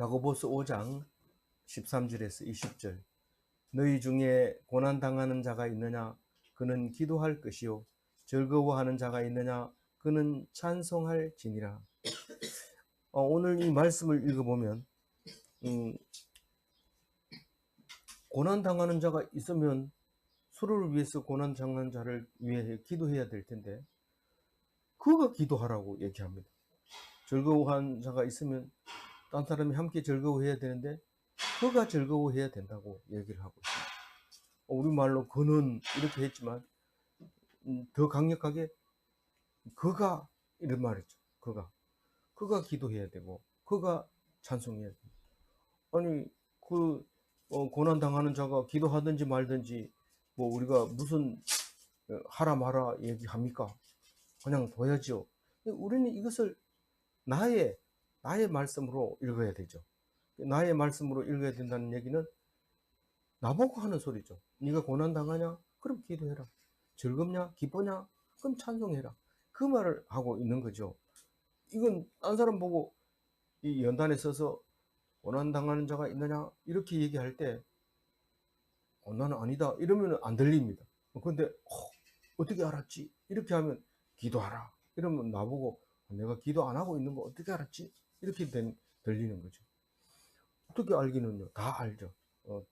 야고보서 5장 13절에서 20절. 너희 중에 고난 당하는 자가 있느냐? 그는 기도할 것이요. 즐거워하는 자가 있느냐? 그는 찬송할 지니라. 어, 오늘 이 말씀을 읽어보면 음, 고난 당하는 자가 있으면 서로를 위해서 고난 당하는 자를 위해 기도해야 될 텐데 그가 기도하라고 얘기합니다. 즐거워한 자가 있으면 딴 사람이 함께 즐거워해야 되는데 그가 즐거워해야 된다고 얘기를 하고 있습니다. 어, 우리말로 그는 이렇게 했지만 음, 더 강력하게 그가 이런 말이죠. 그가 그가 기도해야 되고 그가 찬송해야 됩니다. 아니 그 어, 고난 당하는 자가 기도하든지 말든지 뭐 우리가 무슨 어, 하라 마라 얘기합니까? 그냥 둬야죠. 우리는 이것을 나의 나의 말씀으로 읽어야 되죠. 나의 말씀으로 읽어야 된다는 얘기는 나보고 하는 소리죠. 네가 고난 당하냐? 그럼 기도해라. 즐겁냐? 기쁘냐? 그럼 찬송해라. 그 말을 하고 있는 거죠. 이건 딴 사람 보고 이 연단에 서서 고난 당하는 자가 있느냐? 이렇게 얘기할 때 어, 나는 아니다. 이러면 안 들립니다. 근데 어, 떻게 알았지? 이렇게 하면 기도하라. 이러면 나보고 내가 기도 안 하고 있는 거 어떻게 알았지? 이렇게 된, 들리는 거죠. 어떻게 알기는요? 다 알죠. 어,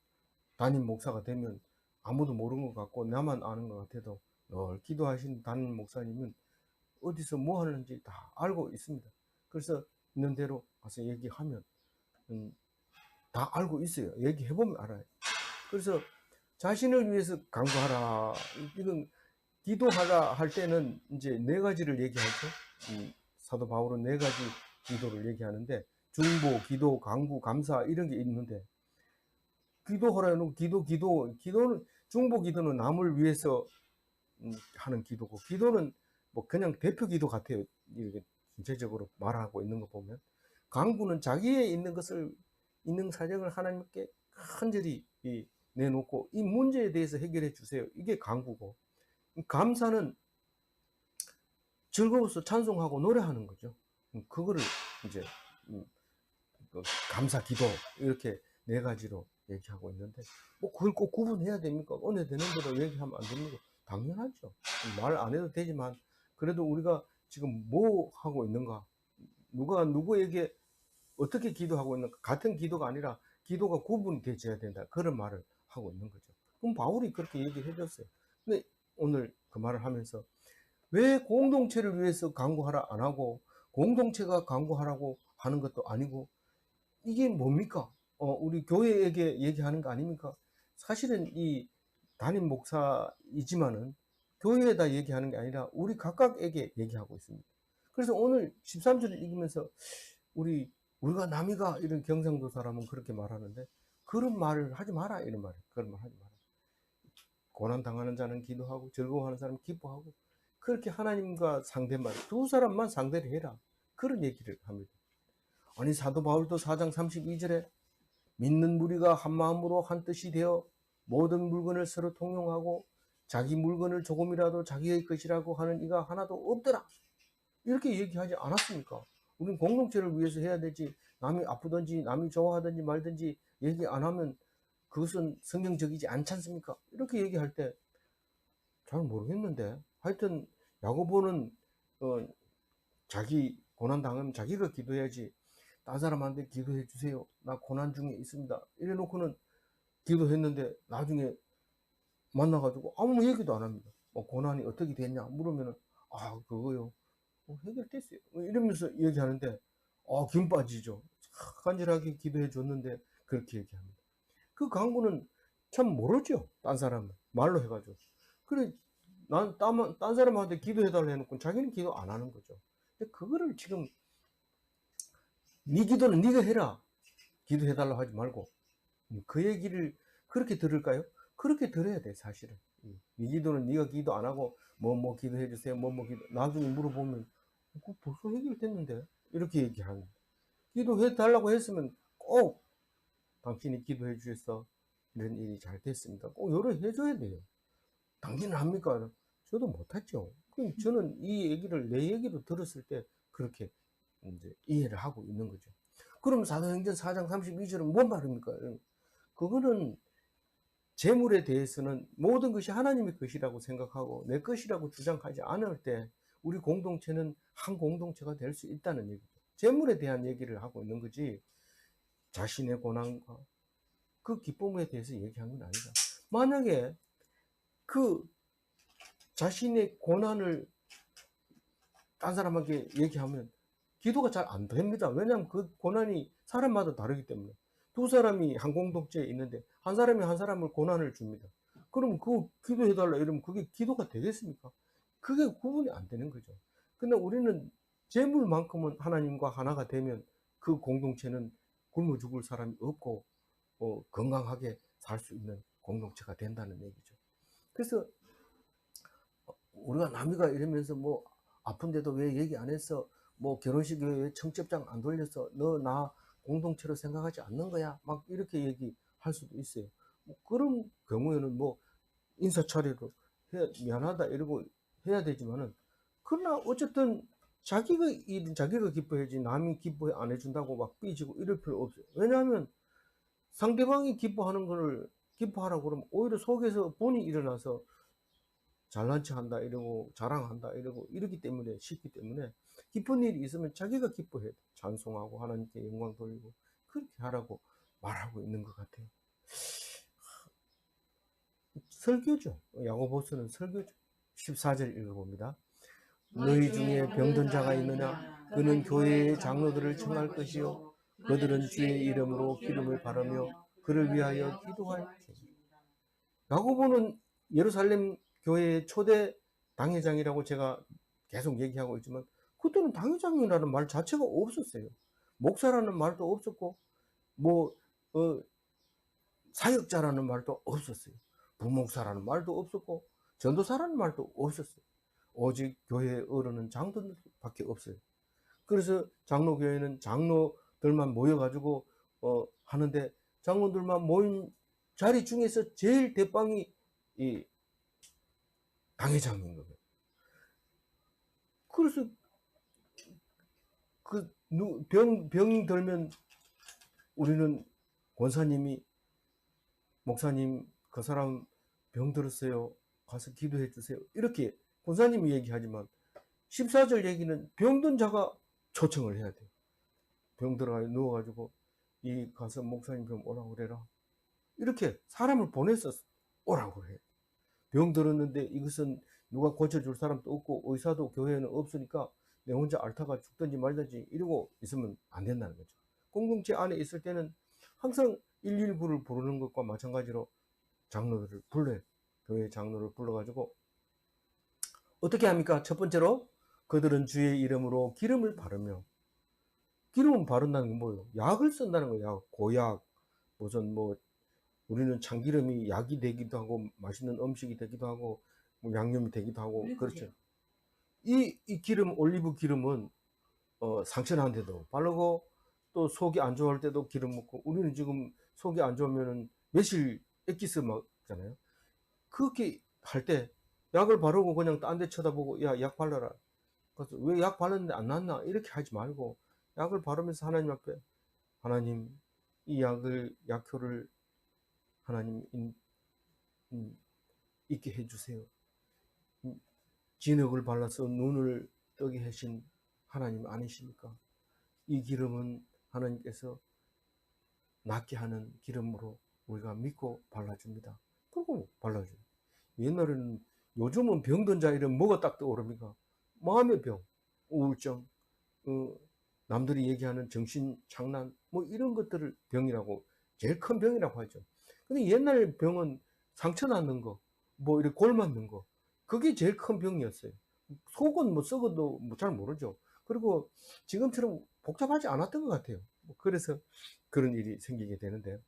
담임 목사가 되면 아무도 모르는 것 같고 나만 아는 것 같아도 늘 기도하신 담임 목사님은 어디서 뭐 하는지 다 알고 있습니다. 그래서 있는 대로 가서 얘기하면 음, 다 알고 있어요. 얘기해보면 알아요. 그래서 자신을 위해서 강구하라. 이건 기도하라 할 때는 이제 네 가지를 얘기하죠. 음, 사도 바울은 네 가지 기도를 얘기하는데 중보, 기도, 강구, 감사 이런 게 있는데 기도하라 는 기도, 기도, 기도는 중보 기도는 남을 위해서 음, 하는 기도고 기도는 뭐 그냥 대표 기도 같아요. 이렇게 전체적으로 말하고 있는 거 보면 강구는 자기에 있는 것을 있는 사정을 하나님께 간절히 내놓고 이 문제에 대해서 해결해 주세요. 이게 강구고 감사는 즐거워서 찬송하고 노래하는 거죠. 그거를 이제 음, 그 감사 기도 이렇게 네 가지로 얘기하고 있는데 뭐 그걸 꼭 구분해야 됩니까? 은혜 되는 대로 얘기하면 안 됩니까? 당연하죠. 말 안 해도 되지만 그래도 우리가 지금 뭐 하고 있는가? 누가 누구에게 어떻게 기도하고 있는가? 같은 기도가 아니라 기도가 구분이 되어야 된다. 그런 말을 하고 있는 거죠. 그럼 바울이 그렇게 얘기해 줬어요. 근데 오늘 그 말을 하면서 왜 공동체를 위해서 강구하라 안 하고 공동체가 강구하라고 하는 것도 아니고 이게 뭡니까? 어, 우리 교회에게 얘기하는 거 아닙니까? 사실은 이 담임 목사이지만은 교회에다 얘기하는 게 아니라 우리 각각에게 얘기하고 있습니다. 그래서 오늘 13절을 읽으면서 우리 우리가 남이가 이런 경상도 사람은 그렇게 말하는데 그런 말을 하지 마라 이런 말 그런 말 하지 마라. 고난 당하는 자는 기도하고 즐거워하는 사람은 기뻐하고 그렇게 하나님과 상대만 두 사람만 상대를 해라 그런 얘기를 합니다. 아니 사도 바울도 4장 32절에 믿는 무리가 한 마음으로 한 뜻이 되어 모든 물건을 서로 통용하고 자기 물건을 조금이라도 자기의 것이라고 하는 이가 하나도 없더라. 이렇게 얘기하지 않았습니까? 우리는 공동체를 위해서 해야 되지 남이 아프든지 남이 좋아하든지 말든지 얘기 안 하면 그것은 성경적이지 않지 않습니까? 이렇게 얘기할 때 잘 모르겠는데 하여튼 야고보는 어, 자기 고난 당하면 자기가 기도해야지 딴 사람한테 기도해 주세요. 나 고난 중에 있습니다. 이래 놓고는 기도했는데 나중에 만나가지고 아무 얘기도 안 합니다. 뭐 고난이 어떻게 됐냐 물으면은 아 그거요 뭐 해결됐어요. 뭐 이러면서 얘기하는데 아김 빠지죠. 간절하게 기도해 줬는데 그렇게 얘기합니다. 그 강구는 참 모르죠. 딴 사람은. 말로 해가지고. 그래, 난, 딴, 딴 사람한테 기도해달라 해놓고 자기는 기도 안 하는 거죠. 근데 그거를 지금, 네 기도는 네가 해라. 기도해달라 하지 말고. 그 얘기를 그렇게 들을까요? 그렇게 들어야 돼, 사실은. 네 기도는 네가 기도 안 하고, 뭐, 뭐 기도해 주세요. 뭐, 뭐 기도. 나중에 물어보면, 그 벌써 해결됐는데? 이렇게 얘기하는. 기도해 달라고 했으면 꼭 당신이 기도해 주셔서 이런 일이 잘 됐습니다. 꼭 요래 해줘야 돼요. 당신은 합니까? 저도 못하죠. 그럼 저는 이 얘기를 내 얘기로 들었을 때 그렇게 이제 이해를 하고 있는 거죠. 그럼 사도행전 4장 32절은 뭔 말입니까? 그거는 재물에 대해서는 모든 것이 하나님의 것이라고 생각하고 내 것이라고 주장하지 않을 때 우리 공동체는 한 공동체가 될 수 있다는 얘기죠. 재물에 대한 얘기를 하고 있는 거지 자신의 고난과 그 기쁨에 대해서 얘기한 건 아니다. 만약에 그 자신의 고난을 딴 사람에게 얘기하면 기도가 잘 안 됩니다. 왜냐하면 그 고난이 사람마다 다르기 때문에. 두 사람이 한 공동체에 있는데 한 사람이 한 사람을 고난을 줍니다. 그럼 그 기도해달라 이러면 그게 기도가 되겠습니까? 그게 구분이 안 되는 거죠. 근데 우리는 재물만큼은 하나님과 하나가 되면 그 공동체는 굶어 죽을 사람이 없고 어, 건강하게 살 수 있는 공동체가 된다는 얘기죠. 그래서 우리가 남이가 이러면서 뭐 아픈데도 왜 얘기 안 했어? 뭐 결혼식에 왜 청첩장 안 돌렸어? 너 나 공동체로 생각하지 않는 거야? 막 이렇게 얘기할 수도 있어요. 뭐 그런 경우에는 뭐 인사 차례로 해 미안하다 이러고 해야 되지만은 그러나 어쨌든 자기가 일 자기가 기뻐해야지 남이 기뻐 안 해준다고 막 삐지고 이럴 필요 없어요. 왜냐하면 상대방이 기뻐하는 거를 기뻐하라고 그러면 오히려 속에서 본이 일어나서 잘난 체 한다 이러고 자랑한다 이러고 이러기 때문에 쉽기 때문에 기쁜 일이 있으면 자기가 기뻐해 찬송하고 하나님께 영광 돌리고 그렇게 하라고 말하고 있는 것 같아요. 설교죠. 야고보서는 설교죠. 14절 읽어봅니다. 너희 중에 병든 자가 있느냐 그는 교회의 장로들을 청할 것이요 그들은 주의 이름으로 기름을 바르며 그를 위하여 기도할지. 야고보는 예루살렘 교회의 초대 당회장이라고 제가 계속 얘기하고 있지만 그때는 당회장이라는 말 자체가 없었어요. 목사라는 말도 없었고 뭐 어, 사역자라는 말도 없었어요. 부목사라는 말도 없었고 전도사라는 말도 없었어요. 오직 교회의 어른은 장로들밖에 없어요. 그래서 장로교회는 장로들만 모여가지고 어, 하는데 장로들만 모인 자리 중에서 제일 대빵이 이 당회장인 거예요. 그래서 그 병 병이 들면 우리는 권사님이 목사님 그 사람 병 들었어요. 가서 기도해 주세요. 이렇게 권사님이 얘기하지만 14절 얘기는 병든 자가 초청을 해야 돼요. 병 들어가 누워가지고 이 가서 목사님 좀 오라고 그래라. 이렇게 사람을 보내서 오라고 해. 병 들었는데 이것은 누가 고쳐줄 사람도 없고 의사도 교회에는 없으니까 내 혼자 앓다가 죽든지 말든지 이러고 있으면 안 된다는 거죠. 공동체 안에 있을 때는 항상 119를 부르는 것과 마찬가지로 장로들을 불러요. 교회 장로를 불러가지고 어떻게 합니까? 첫 번째로 그들은 주의 이름으로 기름을 바르며 기름을 바른다는 게 뭐예요? 약을 쓴다는 거예요. 고약 무슨 뭐 우리는 참기름이 약이 되기도 하고 맛있는 음식이 되기도 하고 뭐 양념이 되기도 하고 그렇죠. 이, 이 기름 올리브 기름은 어, 상처 난 데도 바르고 또 속이 안 좋을 때도 기름 먹고 우리는 지금 속이 안 좋으면은 며칠 엑기스 먹잖아요. 그렇게 할 때 약을 바르고 그냥 딴 데 쳐다보고 야 약 발라라. 그래서 왜약 바르는데 안 낫나 이렇게 하지 말고 약을 바르면서 하나님 앞에 하나님 이 약을 약효를 하나님 인, 음, 있게 해주세요. 음, 진흙을 발라서 눈을 뜨게 하신 하나님 아니십니까? 이 기름은 하나님께서 낫게 하는 기름으로 우리가 믿고 발라줍니다. 그리고 발라줘요. 옛날에는 요즘은 병든 자 이름 뭐가 딱 떠오릅니까? 마음의 병, 우울증, 어, 남들이 얘기하는 정신 장난, 뭐 이런 것들을 병이라고, 제일 큰 병이라고 하죠. 근데 옛날 병은 상처 났는 거, 뭐 이렇게 골 맞는 거, 그게 제일 큰 병이었어요. 속은 뭐 썩어도 뭐 잘 모르죠. 그리고 지금처럼 복잡하지 않았던 것 같아요. 뭐 그래서 그런 일이 생기게 되는데.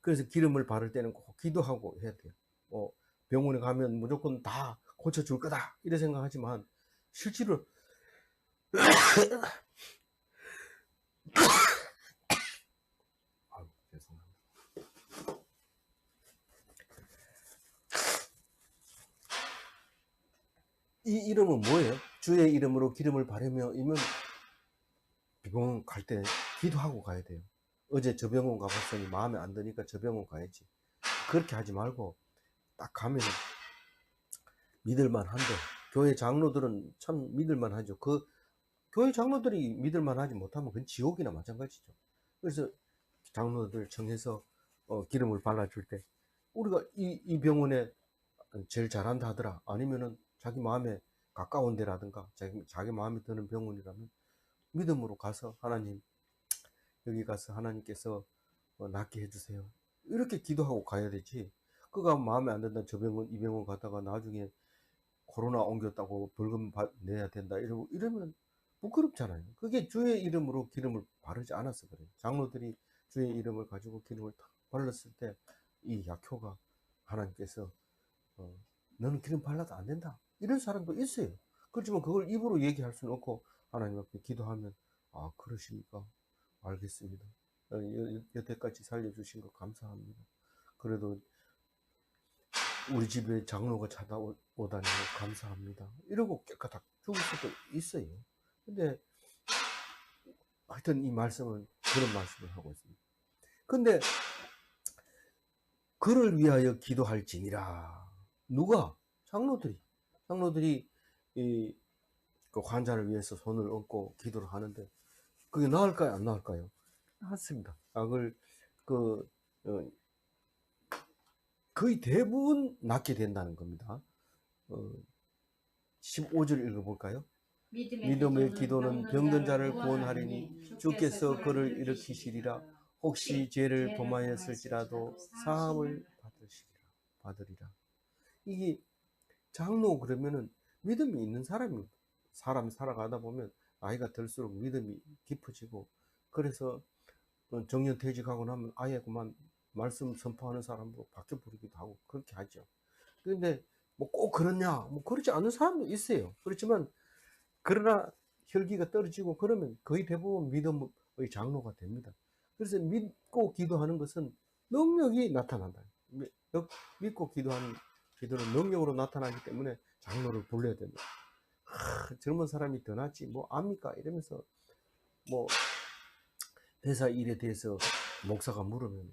그래서 기름을 바를 때는 꼭 기도하고 해야 돼요. 뭐 병원에 가면 무조건 다 고쳐줄 거다 이래 생각하지만 실제로 아유, 죄송합니다. 이 이름은 뭐예요? 주의 이름으로 기름을 바르며 이면 병원 갈 때 기도하고 가야 돼요. 어제 저 병원 가봤더니 마음에 안 드니까 저 병원 가야지. 그렇게 하지 말고 딱 가면은 믿을만 한데 교회 장로들은 참 믿을만 하죠. 그 교회 장로들이 믿을만 하지 못하면 그건 지옥이나 마찬가지죠. 그래서 장로들 청해서 어, 기름을 발라줄 때 우리가 이, 이 병원에 제일 잘한다 하더라. 아니면은 자기 마음에 가까운 데라든가 자기, 자기 마음에 드는 병원이라면 믿음으로 가서 하나님 여기 가서 하나님께서 어, 낫게 해주세요. 이렇게 기도하고 가야 되지. 그가 마음에 안 든다. 저 병원 이 병원 가다가 나중에 코로나 옮겼다고 벌금 받- 내야 된다. 이러고 이러면 부끄럽잖아요. 그게 주의 이름으로 기름을 바르지 않아서 그래요. 장로들이 주의 이름을 가지고 기름을 탁 발랐을 때 이 약효가 하나님께서 어, 너는 기름 발라도 안 된다. 이런 사람도 있어요. 그렇지만 그걸 입으로 얘기할 수는 없고 하나님 앞에 기도하면 아 그러십니까? 알겠습니다. 어, 여- 여태까지 살려주신 거 감사합니다. 그래도 우리 집에 장로가 찾아오다니 감사합니다. 이러고 깨끗하게 죽을 수도 있어요. 근데 하여튼 이 말씀은 그런 말씀을 하고 있습니다. 근데 그를 위하여 기도할지니라. 누가? 장로들이. 장로들이 이, 그 환자를 위해서 손을 얹고 기도를 하는데 그게 나을까요? 안 나을까요? 나았습니다. 악을 그 어, 거의 대부분 낫게 된다는 겁니다. 어, 15절 읽어볼까요? 믿음의 기도는 병든 자를 구원하리니 주께서 그를 일으키시리라. 혹시 죄를 범하였을지라도 사함을 받으시리라. 받으리라. 이게 장로 그러면은 믿음이 있는 사람입니다. 사람 살아가다 보면 나이가 들수록 믿음이 깊어지고 그래서 어, 정년 퇴직하고 나면 아예 그만 말씀 선포하는 사람으로 바뀌어 버리기도 하고 그렇게 하죠. 그런데 뭐 꼭 그렇냐? 뭐 그렇지 않은 사람도 있어요. 그렇지만 그러나 혈기가 떨어지고 그러면 거의 대부분 믿음의 장로가 됩니다. 그래서 믿고 기도하는 것은 능력이 나타난다. 믿고 기도하는 기도는 능력으로 나타나기 때문에 장로를 불러야 된다. 하, 젊은 사람이 더 낫지 뭐 압니까 이러면서 뭐 회사 일에 대해서 목사가 물으면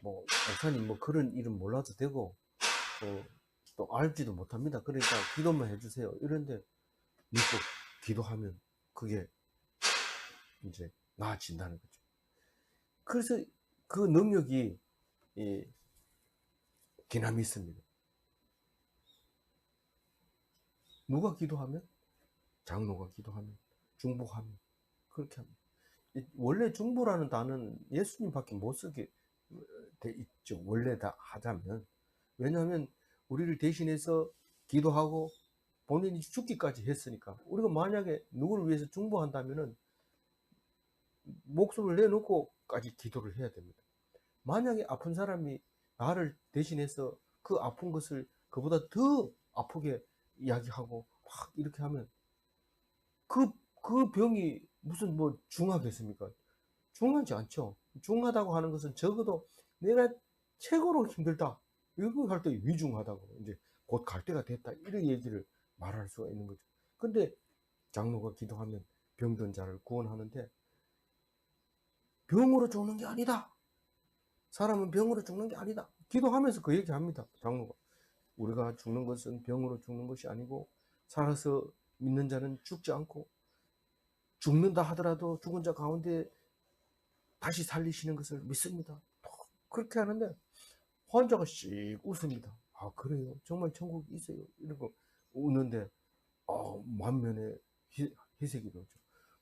뭐 목사님 뭐 그런 일은 몰라도 되고 어, 또 알지도 못합니다. 그러니까 기도만 해주세요. 이런데 믿고 기도하면 그게 이제 나아진다는 거죠. 그래서 그 능력이 이 디나미스입니다. 누가 기도하면 장로가 기도하면 중보하면 그렇게 합니다. 이- 원래 중보라는 단어는 예수님밖에 못 쓰게 돼 있죠. 원래 다 하자면 왜냐하면 우리를 대신해서 기도하고 본인이 죽기까지 했으니까 우리가 만약에 누구를 위해서 중보한다면은 목숨을 내놓고까지 기도를 해야 됩니다. 만약에 아픈 사람이 나를 대신해서 그 아픈 것을 그보다 더 아프게 이야기하고 막 이렇게 하면 그, 그 병이 무슨 뭐 중하겠습니까? 중하지 않죠. 중하다고 하는 것은 적어도 내가 최고로 힘들다. 이거 할 때 위중하다고 이제 곧 갈 때가 됐다. 이런 얘기를 말할 수가 있는 거죠. 근데 장로가 기도하면 병든 자를 구원하는데 병으로 죽는 게 아니다. 사람은 병으로 죽는 게 아니다. 기도하면서 그 얘기 합니다. 장로가. 우리가 죽는 것은 병으로 죽는 것이 아니고 살아서 믿는 자는 죽지 않고 죽는다 하더라도 죽은 자 가운데 다시 살리시는 것을 믿습니다. 그렇게 하는데 환자가 씩 웃습니다. 아 그래요? 정말 천국이 있어요? 이러고 우는데 아, 만면에 희, 희색이 나죠.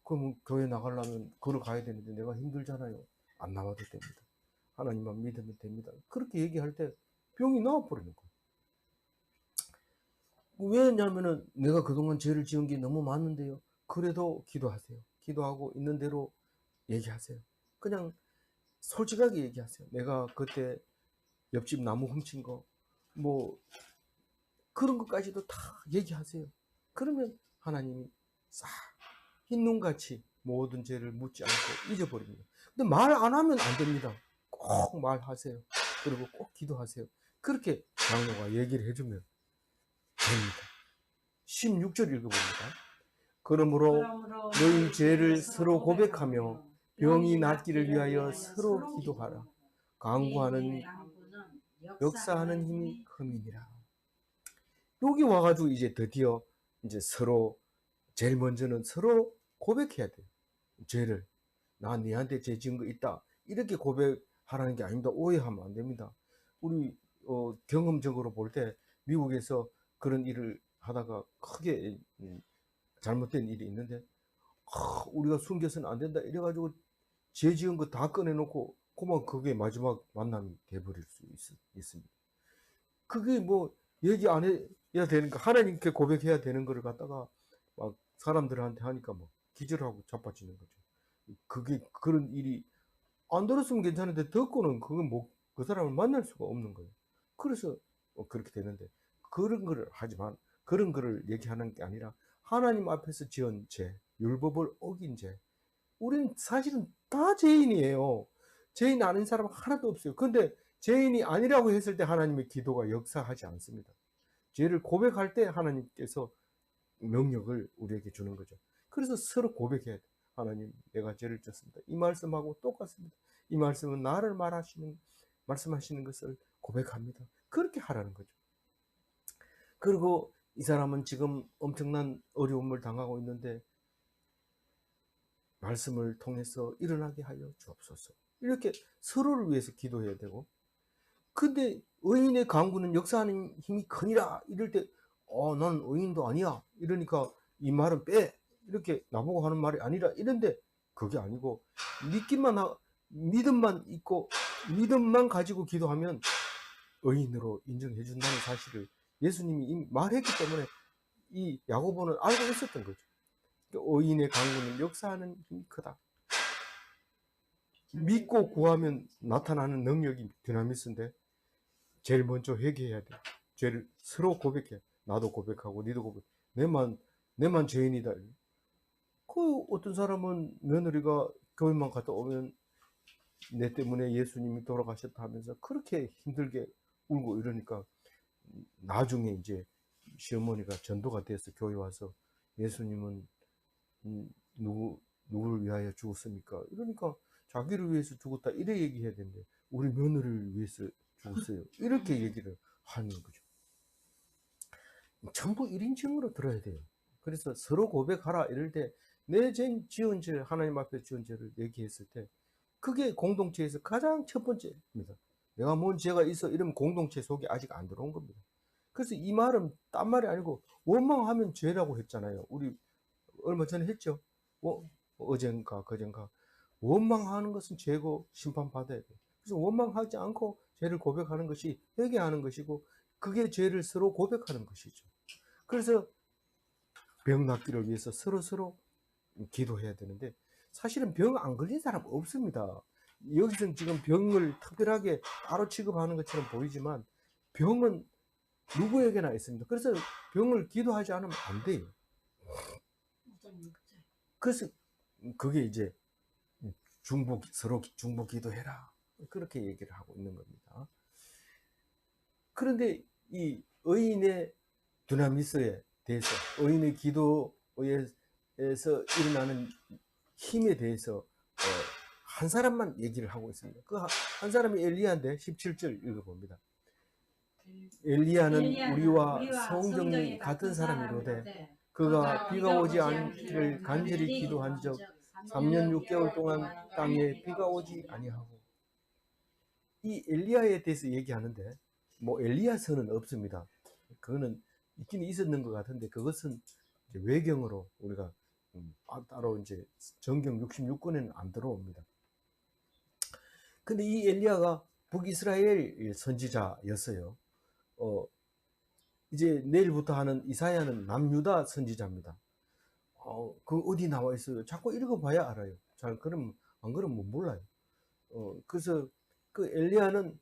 그럼 교회 나가려면 걸어가야 되는데 내가 힘들잖아요. 안 나와도 됩니다. 하나님만 믿으면 됩니다. 그렇게 얘기할 때 병이 나와버리는 거예요. 왜냐면은 내가 그동안 죄를 지은 게 너무 많은데요. 그래도 기도하세요. 기도하고 있는 대로 얘기하세요. 그냥 솔직하게 얘기하세요. 내가 그때 옆집 나무 훔친 거, 뭐, 그런 것까지도 다 얘기하세요. 그러면 하나님이 싹 흰눈같이 모든 죄를 묻지 않고 잊어버립니다. 근데 말 안 하면 안 됩니다. 꼭 말하세요. 그리고 꼭 기도하세요. 그렇게 장로가 얘기를 해주면 됩니다. 16절 읽어봅니다. 그러므로 너희 죄를 서로 고백하며 병이 낫기를 위하여 서로 기도하라. 강구하는 역사하는 힘이 금이니라. 여기 와가지고 이제 드디어 이제 서로 제일 먼저는 서로 고백해야 돼요. 죄를 나 니한테 죄 지은 거 있다 이렇게 고백하라는 게 아닙니다. 오해하면 안 됩니다. 우리 어, 경험적으로 볼 때 미국에서 그런 일을 하다가 크게 음, 잘못된 일이 있는데 아, 우리가 숨겨서는 안 된다 이래가지고 죄 지은 거 다 꺼내놓고 그만 그게 마지막 만남이 돼버릴 수 있, 있습니다. 그게 뭐 얘기 안 해야 되니까 하나님께 고백해야 되는 거를 갖다가 막 사람들한테 하니까 막 기절하고 자빠지는 거죠. 그게 그런 일이 안 들었으면 괜찮은데 듣고는 그건 뭐 그 사람을 만날 수가 없는 거예요. 그래서 어, 그렇게 되는데 그런 거를 하지만 그런 거를 얘기하는 게 아니라 하나님 앞에서 지은 죄, 율법을 어긴 죄. 우리는 사실은 다 죄인이에요. 죄인 아닌 사람 하나도 없어요. 근데 죄인이 아니라고 했을 때 하나님의 기도가 역사하지 않습니다. 죄를 고백할 때 하나님께서 명령을 우리에게 주는 거죠. 그래서 서로 고백해야 돼. 하나님, 내가 죄를 졌습니다. 이 말씀하고 똑같습니다. 이 말씀은 나를 말하시는, 말씀하시는 것을 고백합니다. 그렇게 하라는 거죠. 그리고 이 사람은 지금 엄청난 어려움을 당하고 있는데, 말씀을 통해서 일어나게 하여 주옵소서. 이렇게 서로를 위해서 기도해야 되고, 근데 의인의 강구는 역사하는 힘이 크니라. 이럴 때, 어, 난 의인도 아니야. 이러니까 이 말은 빼. 이렇게 나보고 하는 말이 아니라 이런데 그게 아니고 믿기만 하, 믿음만 있고 믿음만 가지고 기도하면 의인으로 인정해 준다는 사실을 예수님이 말했기 때문에 이 야고보는 알고 있었던 거죠. 그러니까 의인의 강구는 역사하는 힘이 크다. 믿고 구하면 나타나는 능력이 드나미스인데 제일 먼저 회개해야 돼. 죄를 서로 고백해. 나도 고백하고 니도 고백. 내만 내만 죄인이다. 그 어떤 사람은 며느리가 교회만 갔다 오면 내 때문에 예수님이 돌아가셨다 하면서 그렇게 힘들게 울고 이러니까 나중에 이제 시어머니가 전도가 돼서 교회 와서 예수님은 음, 누구 누구를 위하여 죽었습니까? 이러니까 자기를 위해서 죽었다 이래 얘기해야 되는데 우리 며느리를 위해서 죽었어요. 이렇게 얘기를 하는 거죠. 전부 1인칭으로 들어야 돼요. 그래서 서로 고백하라 이럴 때 내 지은 죄 하나님 앞에 지은 죄를 얘기했을 때 그게 공동체에서 가장 첫 번째입니다. 내가 뭔 죄가 있어 이러면 공동체 속에 아직 안 들어온 겁니다. 그래서 이 말은 딴 말이 아니고 원망하면 죄라고 했잖아요. 우리 얼마 전에 했죠. 어, 어젠가 그젠가 원망하는 것은 죄고 심판받아야 돼요. 그래서 원망하지 않고 죄를 고백하는 것이 회개하는 것이고 그게 죄를 서로 고백하는 것이죠. 그래서 병 낫기를 위해서 서로 서로 기도해야 되는데 사실은 병 안 걸린 사람 없습니다. 여기서는 지금 병을 특별하게 따로 취급하는 것처럼 보이지만 병은 누구에게나 있습니다. 그래서 병을 기도하지 않으면 안 돼요. 그래서 그게 이제 중복 서로 중복 기도해라 그렇게 얘기를 하고 있는 겁니다. 그런데 이 의인의 두나미스에 대해서 의인의 기도에서 일어나는 힘에 대해서 어, 한 사람만 얘기를 하고 있습니다. 그 한 사람이 엘리야인데 17절 읽어봅니다. 엘리야는 우리와 우리와 성정이 같은 사람이로되 그가 비가 오지 않기를 간절히 기도한 적 3년 6개월 동안 땅에 비가 오지 아니하고 이 엘리야에 대해서 얘기하는데 뭐 엘리야서는 없습니다. 그거는 있긴 있었는 것 같은데 그것은 외경으로 우리가 음, 아, 따로 이제 정경 66권에는 안 들어옵니다. 근데 이 엘리야가 북이스라엘 선지자였어요. 어, 이제 내일부터 하는 이사야는 남유다 선지자입니다. 어, 그 어디 나와 있어요? 자꾸 읽어봐야 알아요. 잘 그럼 안 그러면 몰라요. 어, 그래서 그 엘리야는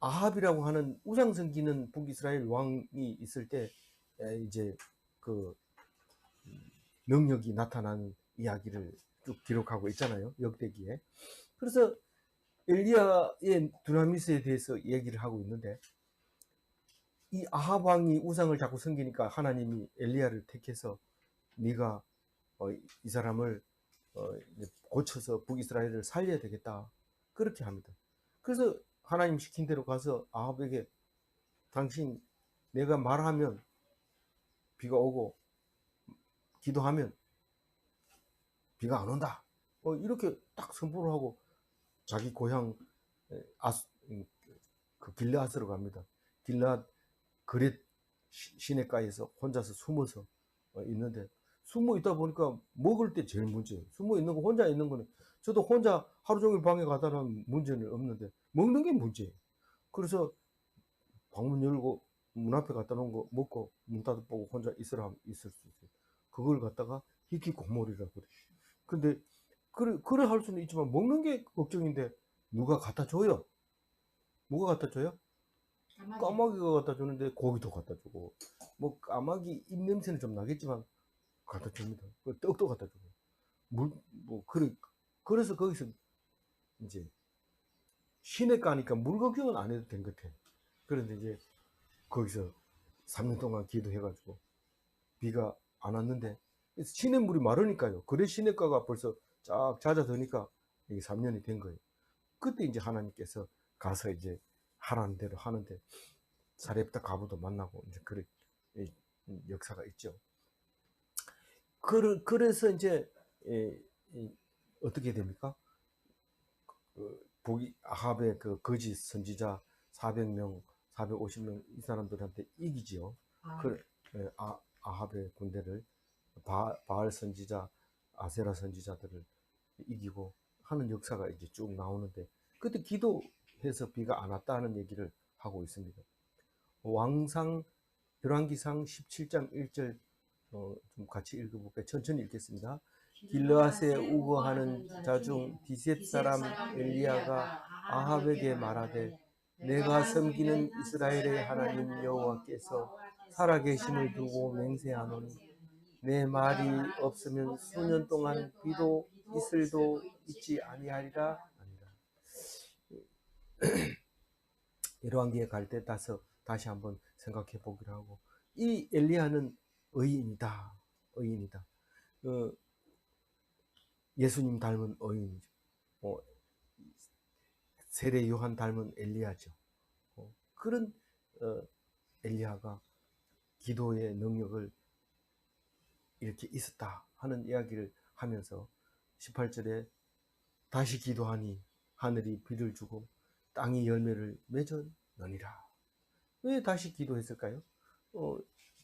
아합이라고 하는 우상 섬기는 북이스라엘 왕이 있을 때 에, 이제 그 음, 능력이 나타난 이야기를 쭉 기록하고 있잖아요. 역대기에. 그래서 엘리야의 두나미스에 대해서 얘기를 하고 있는데 이 아합 왕이 우상을 자꾸 섬기니까 하나님이 엘리야를 택해서 네가 어, 이- 이 사람을 어, 고쳐서 북이스라엘을 살려야 되겠다. 그렇게 합니다. 그래서 하나님 시킨 대로 가서 아합에게 당신 내가 말하면 비가 오고 기도하면 비가 안 온다. 어, 이렇게 딱 선포를 하고 자기 고향 에, 아스 음, 그 길라앗으로 갑니다. 길라앗 그렛 시- 시내가에서 혼자서 숨어서 어, 있는데 숨어 있다 보니까 먹을 때 제일 문제예요. 숨어 있는 거 혼자 있는 거는 저도 혼자 하루 종일 방에 가다는 문제는 없는데 먹는 게 문제예요. 그래서 방문 열고 문 앞에 갖다 놓은 거 먹고 문 닫아 보고 혼자 있으라 하면 있을 수 있어요. 그걸 갖다가 희귀고물이라고 그래. 근데 그래 그래 할 수는 있지만 먹는 게 걱정인데 누가 갖다 줘요? 뭐가 갖다 줘요? 까마귀 가 갖다 주는데 고기도 갖다 주고 뭐 까마귀 입냄새는 좀 나겠지만 갖다 줍니다. 그 떡도 갖다 주고 물 뭐 그래 그래서 거기서 이제 시내 가니까 물 걱정은 안 해도 된 것 같아. 그런데 이제 거기서 3년 동안 기도해가지고 비가 안 왔는데 시냇물이 마르니까요. 그래 시냇가가 벌써 쫙 잦아드니까 이게 3년이 된 거예요. 그때 이제 하나님께서 가서 이제 하라는 대로 하는데 사렙다 가부도 만나고 이제 그런 역사가 있죠. 그러, 그래서 이제 어떻게 됩니까? 그 북이 아합의 그 거짓 선지자 400명, 450명 이 사람들한테 이기지요. 그 예, 아, 아합의 군대를 바, 바알 선지자, 아세라 선지자들을 이기고 하는 역사가 이제 쭉 나오는데 그때 기도해서 비가 안 왔다는 얘기를 하고 있습니다. 왕상 열왕기상 17장 1절 어, 좀 같이 읽어볼까요? 천천히 읽겠습니다. 길르앗에 우거하는 자 중 디셋 사람 엘리야가 아합에게 말하되 내가 섬기는 이스라엘의 하나님 여호와께서 살아계심을 두고 맹세하노니 내 말이 없으면 수년 동안 비도 이슬도 있지 아니하리라 아니라. 열왕기에 갈때 다서 다시 한번 생각해 보기로 하고 이 엘리야는 의인이다. 의인이다. 어, 예수님 닮은 의인이죠. 어, 세례 요한 닮은 엘리야죠. 어, 그런 어, 엘리야가 기도의 능력을 이렇게 있었다 하는 이야기를 하면서 18절에 다시 기도하니 하늘이 비를 주고 땅이 열매를 맺어느니라. 왜 다시 기도했을까요? 어,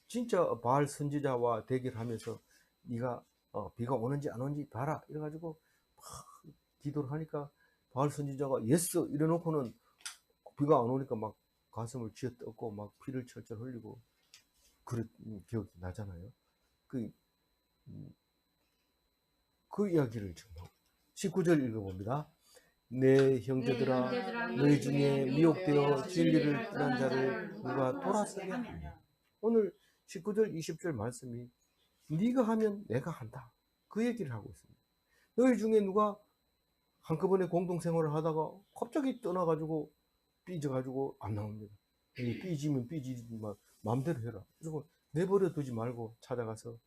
진짜 바알 선지자와 대결하면서 네가 어, 비가 오는지 안 오는지 봐라 이래가지고 막 기도를 하니까 바알 선지자가 예스 이래놓고는 비가 안 오니까 막 가슴을 쥐어뜯고 막 피를 철철 흘리고 그런 기억이 나잖아요. 그, 음, 그 이야기를 지금 하고 19절 읽어봅니다. 내 형제들아 너희 중에 미혹되어 진리를 떠난 자를 누가 돌아서게 하냐. 오늘 19절 20절 말씀이 네가 하면 내가 한다. 그 얘기를 하고 있습니다. 너희 중에 누가 한꺼번에 공동생활을 하다가 갑자기 떠나가지고 삐져가지고 안 나옵니다. 이 삐지면 삐지지만 마음대로 해라. 그리고 내버려 두지 말고 찾아가서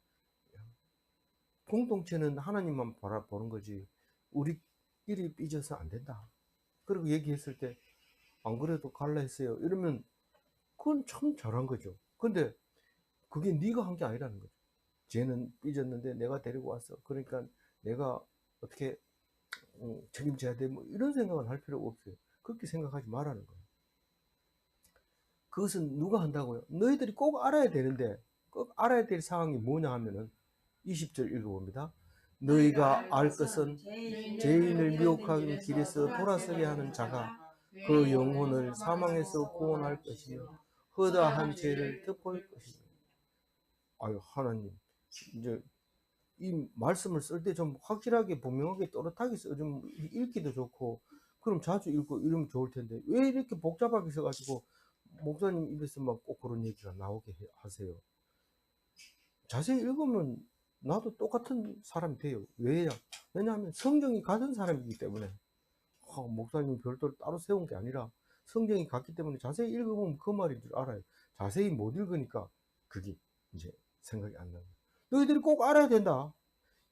공동체는 하나님만 바라보는 거지 우리끼리 삐져서 안 된다. 그리고 얘기했을 때 안 그래도 갈라 했어요. 이러면 그건 참 잘한 거죠. 근데 그게 네가 한 게 아니라는 거죠. 쟤는 삐졌는데 내가 데리고 왔어. 그러니까 내가 어떻게 음, 책임져야 돼. 뭐 이런 생각은 할 필요가 없어요. 그렇게 생각하지 말라는 거예요. 그것은 누가 한다고요? 너희들이 꼭 알아야 되는데 꼭 알아야 될 상황이 뭐냐 하면은 20절 읽어봅니다. 너희가 알 것은 죄인을 미혹하는 길에서 돌아서게 하는 자가 그 영혼을 사망에서 구원할 것이며 허다한 죄를 덮을 것이며 아유 하나님 이제 이 말씀을 쓸 때 좀 확실하게 분명하게 또렷하게 써좀 읽기도 좋고 그럼 자주 읽고 이러면 좋을 텐데 왜 이렇게 복잡하게 써가지고 목사님 입에서 막 꼭 그런 얘기가 나오게 해- 하세요 자세히 읽으면 나도 똑같은 사람이 돼요 왜냐 왜냐하면 성경이 같은 사람이기 때문에 아, 목사님 별도로 따로 세운 게 아니라 성경이 같기 때문에 자세히 읽어보면 그 말인 줄 알아요 자세히 못 읽으니까 그게 이제 생각이 안 나요 너희들이 꼭 알아야 된다.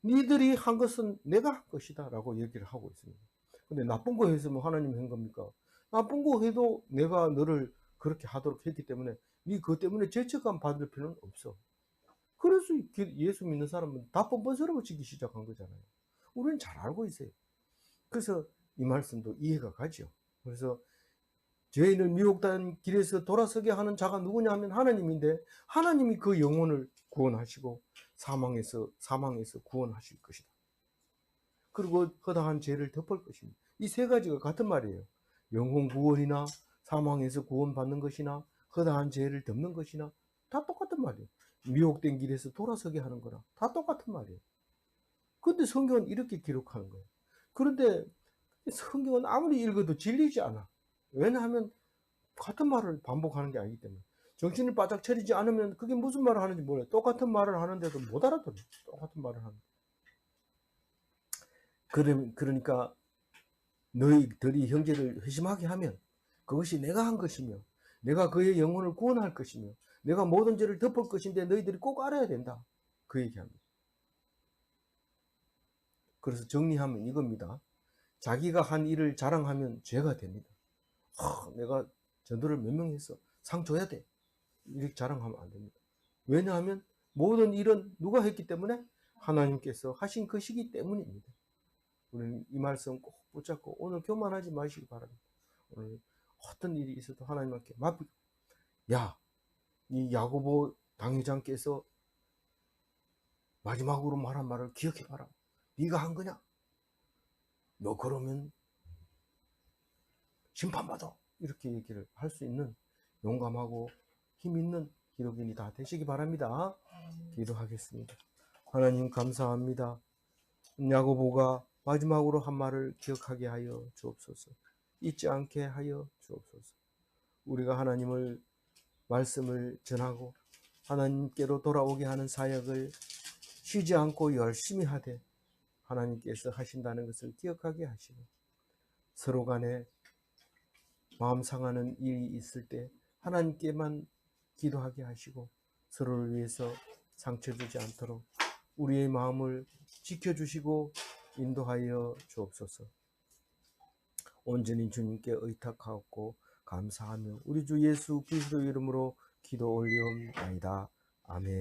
니들이 한 것은 내가 한 것이다. 라고 얘기를 하고 있습니다. 근데 나쁜 거 했으면 하나님이 한 겁니까? 나쁜 거 해도 내가 너를 그렇게 하도록 했기 때문에 니 그것 때문에 죄책감 받을 필요는 없어. 그래서 예수 믿는 사람은 다 뻔뻔스러워지기 시작한 거잖아요. 우리는 잘 알고 있어요. 그래서 이 말씀도 이해가 가죠. 그래서 죄인을 미혹된 길에서 돌아서게 하는 자가 누구냐 하면 하나님인데 하나님이 그 영혼을 구원하시고 사망에서 사망에서 구원하실 것이다. 그리고 허다한 죄를 덮을 것입니다. 이 세 가지가 같은 말이에요. 영혼 구원이나 사망에서 구원받는 것이나 허다한 죄를 덮는 것이나 다 똑같은 말이에요. 미혹된 길에서 돌아서게 하는 거랑 다 똑같은 말이에요. 근데 성경은 이렇게 기록하는 거예요. 그런데 성경은 아무리 읽어도 질리지 않아. 왜냐하면 같은 말을 반복하는 게 아니기 때문에. 정신을 바짝 차리지 않으면 그게 무슨 말을 하는지 몰라요. 똑같은 말을 하는데도 못 알아들어요. 똑같은 말을 하는. 그러, 그러니까 너희들이 형제를 회심하게 하면 그것이 내가 한 것이며 내가 그의 영혼을 구원할 것이며 내가 모든 죄를 덮을 것인데 너희들이 꼭 알아야 된다. 그 얘기합니다. 그래서 정리하면 이겁니다. 자기가 한 일을 자랑하면 죄가 됩니다. 하, 내가 전도를 몇 명 했어. 상 줘야 돼. 이렇게 자랑하면 안 됩니다. 왜냐하면 모든 일은 누가 했기 때문에 하나님께서 하신 것이기 때문입니다. 우리는 이 말씀 꼭 붙잡고 오늘 교만하지 마시기 바랍니다. 오늘 어떤 일이 있어도 하나님께 맡기고 야, 이 야고보 당회장께서 마지막으로 말한 말을 기억해봐라. 네가 한 거냐? 너 그러면 심판받아. 이렇게 얘기를 할 수 있는 용감하고 힘 있는 기록인이 다 되시기 바랍니다. 기도하겠습니다. 하나님 감사합니다. 야고보가 마지막으로 한 말을 기억하게 하여 주옵소서. 잊지 않게 하여 주옵소서. 우리가 하나님을 말씀을 전하고 하나님께로 돌아오게 하는 사역을 쉬지 않고 열심히 하되 하나님께서 하신다는 것을 기억하게 하시고 서로 간에 마음 상하는 일이 있을 때 하나님께만 기도하게 하시고 서로를 위해서 상처 주지 않도록 우리의 마음을 지켜주시고 인도하여 주옵소서. 온전히 주님께 의탁하고 감사하며 우리 주 예수 그리스도 이름으로 기도 올리옵나이다. 아멘.